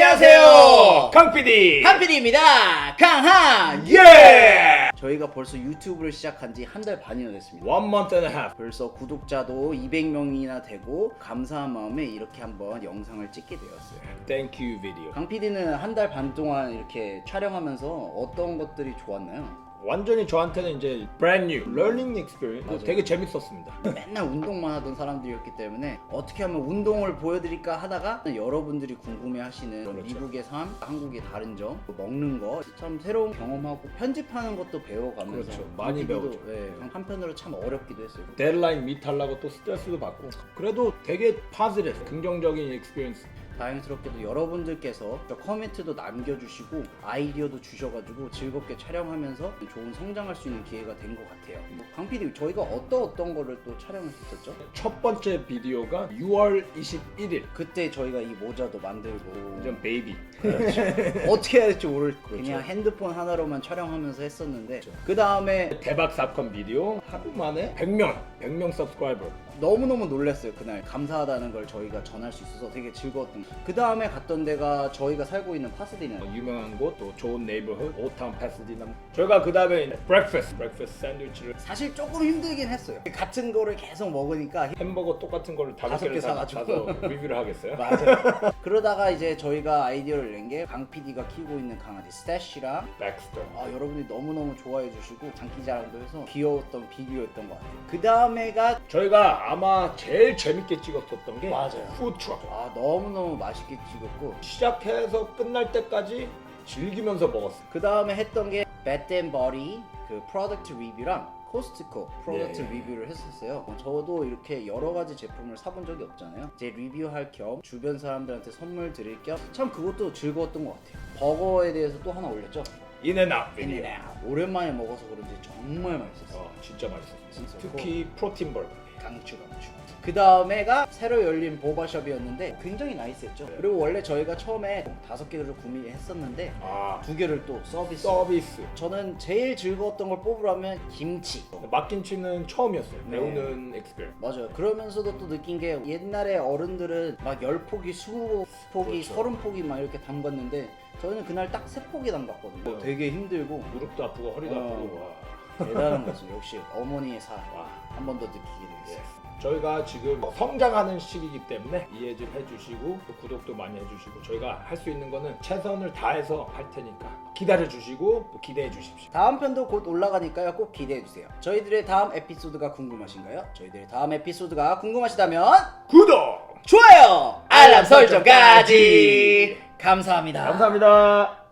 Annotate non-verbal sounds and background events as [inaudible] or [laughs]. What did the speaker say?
안녕하세요. 강PD. 한PD입니다. 강한. 예. 저희가 벌써 유튜브를 시작한 지 한 달 반이나 됐습니다. One month and a half. 벌써 구독자도 200명이나 되고 감사한 마음에 이렇게 한번 영상을 찍게 되었어요. Thank you video. 강 PD는 한 달 반 동안 이렇게 촬영하면서 어떤 것들이 좋았나요? 완전히 저한테는 이제 brand new learning experience. 맞아요. 되게 재밌었습니다. [laughs] 맨날 운동만 하던 사람들이었기 때문에 어떻게 하면 운동을 보여드릴까 하다가 여러분들이 궁금해하시는 그렇죠. 미국의 삶, 한국의 다른 점, 또 먹는 거 참 새로운 경험하고 편집하는 것도 배워가면서 그렇죠. 많이 배웠죠. 예, 한편으로 참 어렵기도 했어요. 데드라인 미트하려고 또 스트레스도 받고. 그래도 되게 positive, 긍정적인 experience. 다행스럽게도 여러분들께서 저 커멘트도 남겨주시고 아이디어도 주셔가지고 즐겁게 촬영하면서 좋은 성장할 수 있는 기회가 된 것 같아요. 강 PD 저희가 어떤 어떤 거를 또 촬영했었죠? 첫 번째 비디오가 6월 21일. 그때 저희가 이 모자도 만들고 완전 베이비. [laughs] 어떻게 해야 될지 모를 그렇죠. 그냥 핸드폰 하나로만 촬영하면서 했었는데 그 다음에 대박 사건 비디오 하루 만에 100명, 100명 서브스크라이버. 너무너무 놀랐어요 그날 감사하다는 걸 저희가 전할 수 있어서 되게 즐거웠던 그 다음에 갔던 데가 저희가 살고 있는 파스디나 유명한 곳, 또 좋은 네이버हु드, 오타운 패스디나. 저희가 그 다음에 브렉퍼스트, 브렉퍼스트 샌드위치를 사실 조금 힘들긴 했어요 같은 거를 계속 먹으니까 햄버거 똑같은 거를 다섯 다섯 개를 개 사- 사가지고. 사서 리뷰를 하겠어요? [laughs] 맞아요 그러다가 이제 저희가 아이디어를 낸 게 강 PD가 키우고 있는 강아지 스태시랑 백스터. 아, 여러분이 너무너무 좋아해 주시고 장기자랑도 해서 귀여웠던 비디오였던 것 같아요 그 다음에가 저희가 아마 제일 재밌게 찍었었던 게 맞아요. 푸드트럭. 아 너무너무 맛있게 찍었고 시작해서 끝날 때까지 즐기면서 먹었어요. 그 다음에 했던 게 배드 버리 그 프로덕트 리뷰랑 코스트코 프로덕트 예. 리뷰를 했었어요. 저도 이렇게 여러 가지 제품을 사본 적이 없잖아요. 이제 리뷰할 겸 주변 사람들한테 선물 드릴 겸 참 그것도 즐거웠던 것 같아요. 버거에 대해서 또 하나 올렸죠. 인앤아웃. 인앤아웃. 오랜만에 먹어서 그런지 정말 맛있었어요. 어, 진짜 맛있었어요. 진짜. 특히 프로틴 버거. 강추 강추. 그 다음에가 새로 열린 보바숍이었는데 굉장히 나이스했죠. 네. 그리고 원래 저희가 처음에 다섯 개를 구매했었는데 아, 두 개를 또 서비스. 서비스. 저는 제일 즐거웠던 걸 뽑으라면 김치. 막김치는 처음이었어요. 네. 배우는 엑스페리언스. 맞아요. 그러면서도 또 느낀 게 옛날에 어른들은 막 10포기, 20포기, 그렇죠. 30포기 막 이렇게 담갔는데 저희는 그날 딱 3포기 담갔거든요. 네. 되게 힘들고 무릎도 아프고 허리도 어. 아프고. 와. 대단한 거죠. 역시 어머니의 사랑 와. 한번 더 느끼게. 예. 저희가 지금 성장하는 시기이기 때문에 이해 좀 해주시고 또 구독도 많이 해주시고 저희가 할 수 있는 거는 최선을 다해서 할 테니까 기다려 주시고 또 기대해 주십시오. 다음 편도 곧 올라가니까요. 꼭 기대해 주세요. 저희들의 다음 에피소드가 궁금하신가요? 저희들의 다음 에피소드가 궁금하시다면 구독! 좋아요, 알람 설정까지 감사합니다. 감사합니다.